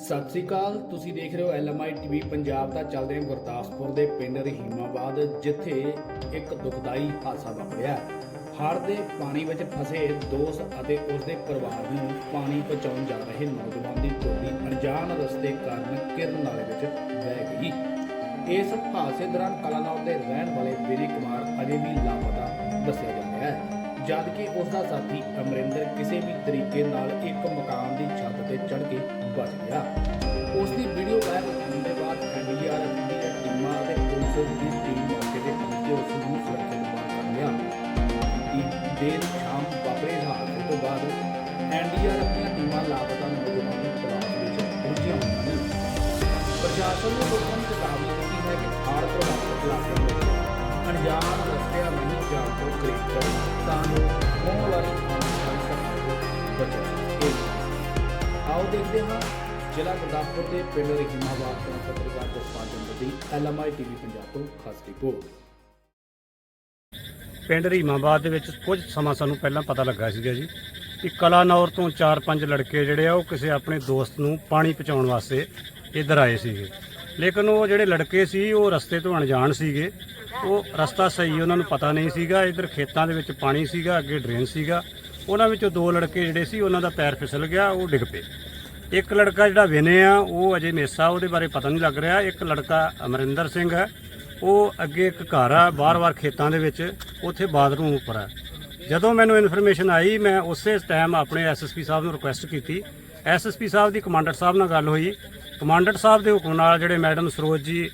ਸਤਿ ਸ੍ਰੀ ਅਕਾਲ। ਤੁਸੀਂ ਦੇਖ ਰਹੇ ਹੋ ਐਲਐਮਆਈ ਟੀਵੀ ਪੰਜਾਬ ਦਾ ਚੱਲਦੇ ਹਾਂ ਗੁਰਦਾਸਪੁਰ ਦੇ ਪਿੰਡ ਰਹੀਮਾਬਾਦ, ਜਿੱਥੇ ਇੱਕ ਦੁਖਦਾਈ ਹਾਦਸਾ ਵਾਪਰਿਆ। ਹੜ੍ਹ ਦੇ ਪਾਣੀ ਵਿੱਚ ਫਸੇ ਦੋਸਤ ਅਤੇ ਉਸ ਦੇ ਪਰਿਵਾਰ ਨੂੰ ਪਾਣੀ ਪਹੁੰਚਾਉਣ ਜਾ ਰਹੇ ਨੌਜਵਾਨ ਦੀ ਟੋਲੀ ਅਣਜਾਣ ਰਸਤੇ ਕਾਰਨ ਕਿਰਨ ਨਾਲੇ ਵਿੱਚ ਵਹਿ ਗਈ। ਇਸ ਹਾਦਸੇ ਦੌਰਾਨ ਕਲਾਨੌਰ ਦੇ ਰਹਿਣ ਵਾਲੇ ਵੀਰੇ ਕੁਮਾਰ ਅਜੇ ਵੀ ਲਾਪਤਾ ਦੱਸਿਆ ਜਾ ਰਿਹਾ ਹੈ। ਜਦ ਕਿ ਉਸ ਦਾ ਸਾਥੀ ਅਮਰਿੰਦਰ ਕਿਸੇ ਵੀ ਤਰੀਕੇ ਨਾਲ ਇੱਕ ਮਕਾਨ ਦੀ ਛੱਤ ਤੇ ਚੜ੍ਹ ਕੇ ਬਚ ਗਿਆ। ਉਸ ਦੀ ਵੀਡੀਓ ਵਾਇਰਲ ਹੋਣ ਦੇ ਬਾਅਦ ਐਨਡੀਆਰਐਫ ਦੀਆਂ ਟੀਮਾਂ ਅਤੇ ਪੁਲਿਸ ਦੀ ਟੀਮ ਮੌਕੇ ਤੇ ਪਹੁੰਚ ਕੇ ਉਸ ਨੂੰ ਸੁਰੱਖਿਅਤ ਬਾਹਰ ਕਰ ਲਿਆ। ਦੇਰ ਸ਼ਾਮ ਵਾਪਰੇ ਹਾਦਸੇ ਤੋਂ ਬਾਅਦ ਐਨਡੀਆਰਐਫ ਦੀਆਂ ਟੀਮਾਂ ਲਾਪਤਾ ਨੌਜਵਾਨ ਦੀ ਤਲਾਸ਼ ਵਿੱਚ ਰੁੱਝੀਆਂ ਪ੍ਰਸ਼ਾਸਨ ਨੇ ਅਣਜਾਣ ਰਸਤਿਆਂ ਨਹੀਂ ਜਾਣ ਤੋਂ ਗ੍ਰੇਟ ਕਰੋ ਤਾਂ ਜੋ ਹੋਣ ਵਾਲੀ ਆਉਣ ਵਾਲੀ ਘਟਨਾ ਤੋਂ ਬਚਾ ਆਓ ਦੇਖਦੇ ਹਾਂ ਜ਼ਿਲ੍ਹਾ ਗੁਰਦਾਸਪੁਰ ਦੇ ਪਿੰਡ ਰਹੀਮਾਬਾਦ ਤੋਂ ਪੱਤਰਕਾਰ ਜਸਪਾਲ ਦੀ ਐਲਐਮਆਈ ਟੀਵੀ ਪੰਜਾਬ ਤੋਂ ਖਾਸ ਰਿਪੋਰਟ। ਪਿੰਡ ਰੀਮਾਬਾਦ ਦੇ ਵਿੱਚ ਕੁਝ ਸਮਾਂ ਸਾਨੂੰ ਪਹਿਲਾਂ ਪਤਾ ਲੱਗਾ ਸੀਗਾ ਜੀ ਕਿ ਕਲਾਨੌਰ ਤੋਂ 4-5 ਲੜਕੇ ਜਿਹੜੇ ਆ ਉਹ ਕਿਸੇ ਆਪਣੇ ਦੋਸਤ ਨੂੰ ਪਾਣੀ ਪਹੁੰਚਾਉਣ ਵਾਸਤੇ ਇੱਧਰ ਆਏ ਸੀਗੇ। ਲੇਕਿਨ ਉਹ ਜਿਹੜੇ ਲੜਕੇ ਸੀ, ਉਹ ਰਸਤੇ ਤੋਂ ਅਣਜਾਣ ਸੀਗੇ। ਉਹ ਰਸਤਾ ਸਹੀ ਉਹਨਾਂ ਨੂੰ ਪਤਾ ਨਹੀਂ ਸੀਗਾ। ਇੱਧਰ ਖੇਤਾਂ ਦੇ ਵਿੱਚ ਪਾਣੀ ਸੀਗਾ, ਅੱਗੇ ਡਰੇਨ ਸੀਗਾ। ਉਹਨਾਂ ਵਿੱਚੋਂ ਦੋ ਲੜਕੇ ਜਿਹੜੇ ਸੀ, ਉਹਨਾਂ ਦਾ ਪੈਰ ਫਿਸਲ ਗਿਆ, ਉਹ ਡਿੱਗ ਪਏ। ਇੱਕ ਲੜਕਾ ਜਿਹੜਾ ਵਿਨੇ ਆ, ਉਹ ਅਜੇ ਮੇਸਾ, ਉਹਦੇ ਬਾਰੇ ਪਤਾ ਨਹੀਂ ਲੱਗ ਰਿਹਾ। ਇੱਕ ਲੜਕਾ ਅਮਰਿੰਦਰ ਸਿੰਘ ਹੈ। ਉਹ ਅੱਗੇ ਇੱਕ ਘਰ ਆ ਬਾਰ-ਬਾਰ ਖੇਤਾਂ ਦੇ ਵਿੱਚ, ਉੱਥੇ ਬਾਥਰੂਮ ਉੱਪਰ ਆ। ਜਦੋਂ ਮੈਨੂੰ ਇਨਫੋਰਮੇਸ਼ਨ ਆਈ, ਮੈਂ ਉਸੇ ਟਾਈਮ ਆਪਣੇ ਐਸਐਸਪੀ ਸਾਹਿਬ ਨੂੰ ਰਿਕੁਐਸਟ ਕੀਤੀ। ਐਸਐਸਪੀ ਸਾਹਿਬ ਦੀ ਕਮਾਂਡਰ ਸਾਹਿਬ ਨਾਲ ਗੱਲ ਹੋਈ। ਕਮਾਂਡਰ ਸਾਹਿਬ ਦੇ ਹੁਕਮ ਨਾਲ ਜਿਹੜੇ ਮੈਡਮ ਸਰੋਜ ਜੀ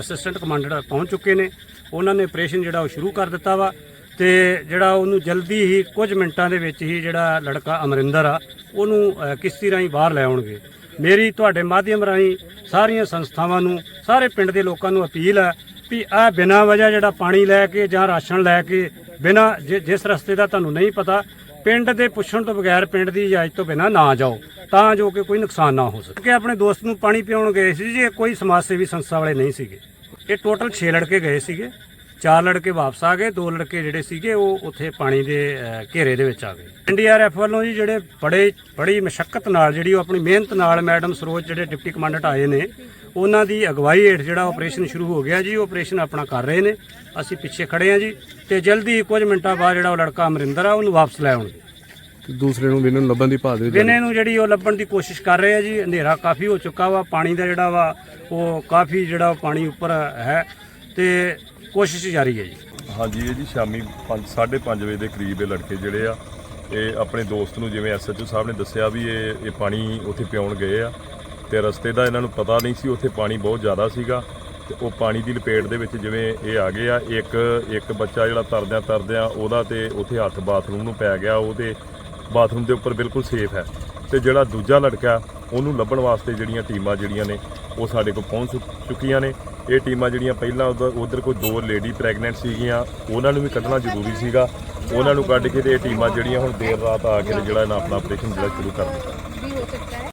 ਅਸਿਸਟੈਂਟ ਕਮਾਂਡਰ ਪਹੁੰਚ ਚੁੱਕੇ ਨੇ, ਉਹਨਾਂ ਨੇ ਆਪਰੇਸ਼ਨ ਜਿਹੜਾ ਉਹ ਸ਼ੁਰੂ ਕਰ ਦਿੱਤਾ ਵਾ ਤੇ ਜਿਹੜਾ ਉਹਨੂੰ ਜਲਦੀ ਹੀ ਕੁਝ ਮਿੰਟਾਂ ਦੇ ਵਿੱਚ ਹੀ ਜਿਹੜਾ ਲੜਕਾ ਅਮਰਿੰਦਰ ਆ, ਉਹਨੂੰ ਕਿਸ਼ਤੀ ਰਾਹੀਂ ਬਾਹਰ ਲੈ ਆਉਣਗੇ। ਮੇਰੀ ਤੁਹਾਡੇ ਮਾਧਿਅਮ ਰਾਹੀਂ ਸਾਰੀਆਂ ਸੰਸਥਾਵਾਂ ਨੂੰ, ਸਾਰੇ ਪਿੰਡ ਦੇ ਲੋਕਾਂ ਨੂੰ ਅਪੀਲ ਹੈ ਵੀ ਆ ਬਿਨਾਂ ਵਜ੍ਹਾ ਜਿਹੜਾ ਪਾਣੀ ਲੈ ਕੇ ਜਾਂ ਰਾਸ਼ਨ ਲੈ ਕੇ, ਬਿਨਾਂ ਜਿ- ਜਿਸ ਰਸਤੇ ਦਾ ਤੁਹਾਨੂੰ ਨਹੀਂ ਪਤਾ ਪਿੰਡ ਦੇ ਪੁੱਛਣ ਤੋਂ ਬਗੈਰ ਪਿੰਡ ਦੀ ਇਜਾਜ਼ਤ ਤੋਂ ਬਿਨਾਂ ਨਾ ਜਾਓ, ਤਾਂ ਜੋ ਕਿ ਕੋਈ ਨੁਕਸਾਨ ਨਾ ਹੋ ਸਕੇ। ਕਿ ਆਪਣੇ ਦੋਸਤ ਨੂੰ ਪਾਣੀ ਪਿਆਉਣ ਗਏ ਸੀ ਜੀ, ਇਹ ਕੋਈ ਸਮਾਜ ਸੇਵੀ ਸੰਸਥਾ ਵਾਲੇ ਨਹੀਂ ਸੀਗੇ। ਇਹ ਟੋਟਲ 6 ਲੜਕੇ ਗਏ ਸੀਗੇ। ਚਾਰ ਲੜਕੇ ਵਾਪਸ ਆ ਗਏ ਦੋ ਲੜਕੇ ਜਿਹੜੇ ਸੀਗੇ ਉਹ ਉੱਥੇ ਪਾਣੀ ਦੇ ਘੇਰੇ ਦੇ ਵਿੱਚ ਆ ਗਏ। ਐਨਡੀਆਰਐਫ ਵੱਲੋਂ ਜੀ ਜਿਹੜੇ ਬੜੇ ਬੜੀ ਮਸ਼ੱਕਤ ਨਾਲ ਜਿਹੜੀ ਉਹ ਆਪਣੀ ਮਿਹਨਤ ਨਾਲ ਮੈਡਮ ਸਰੋਜ ਜਿਹੜੇ ਡਿਪਟੀ ਕਮਾਂਡੈਂਟ ਆਏ ਨੇ ਉਹਨਾਂ ਦੀ ਅਗਵਾਈ ਹੇਠ ਜਿਹੜਾ ਆਪਰੇਸ਼ਨ ਸ਼ੁਰੂ ਹੋ ਗਿਆ ਜੀ ਉਹ ਆਪਰੇਸ਼ਨ ਆਪਣਾ ਕਰ ਰਹੇ ਨੇ। ਅਸੀਂ ਪਿੱਛੇ ਖੜੇ ਆ ਜੀ ਤੇ ਜਲਦੀ ਹੀ ਕੁਝ ਮਿੰਟਾਂ ਬਾਅਦ ਜਿਹੜਾ ਉਹ ਲੜਕਾ ਅਮਰਿੰਦਰ ਆ ਉਹਨੂੰ ਵਾਪਸ ਲੈ ਆਉਣਗੇ। ਦੂਸਰੇ ਨੂੰ ਵੀ ਇਹਨਾਂ ਨੂੰ ਲੱਭਣ ਦੀ ਭਾਲ ਦੇ ਵਿੱਚ ਵਿਨੇ ਨੂੰ ਜਿਹੜੀ ਉਹ ਲੱਭਣ ਦੀ ਕੋਸ਼ਿਸ਼ ਕਰ ਰਹੇ ਆ ਜੀ ਅੰਧੇਰਾ ਕਾਫੀ ਹੋ ਚੁੱਕਾ ਵਾ ਪਾਣੀ ਦਾ ਜਿਹੜਾ ਵਾ ਉਹ ਕਾਫੀ ਜਿਹੜਾ ਪਾਣੀ ਉੱਪਰ ਹੈ। ਤੇ ਕੋਸ਼ਿਸ਼ ਜਾਰੀ ਹੈ ਜੀ। ਹਾਂਜੀ, ਇਹ ਜੀ ਸ਼ਾਮੀ 5:30 ਵਜੇ ਦੇ ਕਰੀਬ ਇਹ ਲੜਕੇ ਜਿਹੜੇ ਆ, ਇਹ ਆਪਣੇ ਦੋਸਤ ਨੂੰ ਜਿਵੇਂ ਐਸਐਚਓ ਸਾਹਿਬ ਨੇ ਦੱਸਿਆ ਵੀ ਇਹ ਇਹ ਪਾਣੀ ਉੱਥੇ ਪਿਉਣ ਗਏ ਆ ਤੇ ਰਸਤੇ ਦਾ ਇਹਨਾਂ ਨੂੰ ਪਤਾ ਨਹੀਂ ਸੀ, ਉੱਥੇ ਪਾਣੀ ਬਹੁਤ ਜ਼ਿਆਦਾ ਸੀਗਾ ਤੇ ਉਹ ਪਾਣੀ ਦੀ ਲਪੇਟ ਦੇ ਵਿੱਚ ਜਿਵੇਂ ਇਹ ਆ ਗਏ ਆ, ਇੱਕ ਇੱਕ ਬੱਚਾ ਜਿਹੜਾ ਤਰਦਿਆਂ ਤਰਦਿਆਂ ਉਹਦਾ ਤੇ ਉੱਥੇ ਹੱਥ ਬਾਥਰੂਮ ਨੂੰ ਪੈ ਗਿਆ ਉਹਦੇ ਬਾਥਰੂਮ ਦੇ ਉੱਪਰ ਬਿਲਕੁਲ ਸੇਫ ਹੈ ਤੇ ਜਿਹੜਾ ਦੂਜਾ ਲੜਕਾ, ਉਹਨੂੰ ਲੱਭਣ ਵਾਸਤੇ ਜਿਹੜੀਆਂ ਟੀਮਾਂ ਜਿਹੜੀਆਂ ਨੇ, ਉਹ ਸਾਡੇ ਕੋਲ ਪਹੁੰਚ ਚੁੱਕੀਆਂ ਨੇ ਇਹ ਟੀਮਾਂ ਜਿਹੜੀਆਂ ਪਹਿਲਾਂ ਉਧਰ ਉਧਰ ਕੋਈ ਦੋ ਲੇਡੀ ਪ੍ਰੈਗਨੈਂਟ ਸੀਗੀਆਂ, ਉਹਨਾਂ ਨੂੰ ਵੀ ਕੱਢਣਾ ਜ਼ਰੂਰੀ ਸੀਗਾ। ਉਹਨਾਂ ਨੂੰ ਕੱਢ ਕੇ ਤੇ ਇਹ ਟੀਮਾਂ ਜਿਹੜੀਆਂ ਹੁਣ ਦੇਰ ਰਾਤ ਆ ਕੇ ਤੇ ਜਿਹੜਾ ਇਹਨਾਂ ਆਪਣਾ ਆਪਰੇਸ਼ਨ ਜਿਹੜਾ ਸ਼ੁਰੂ ਕਰ ਦਿੱਤਾ।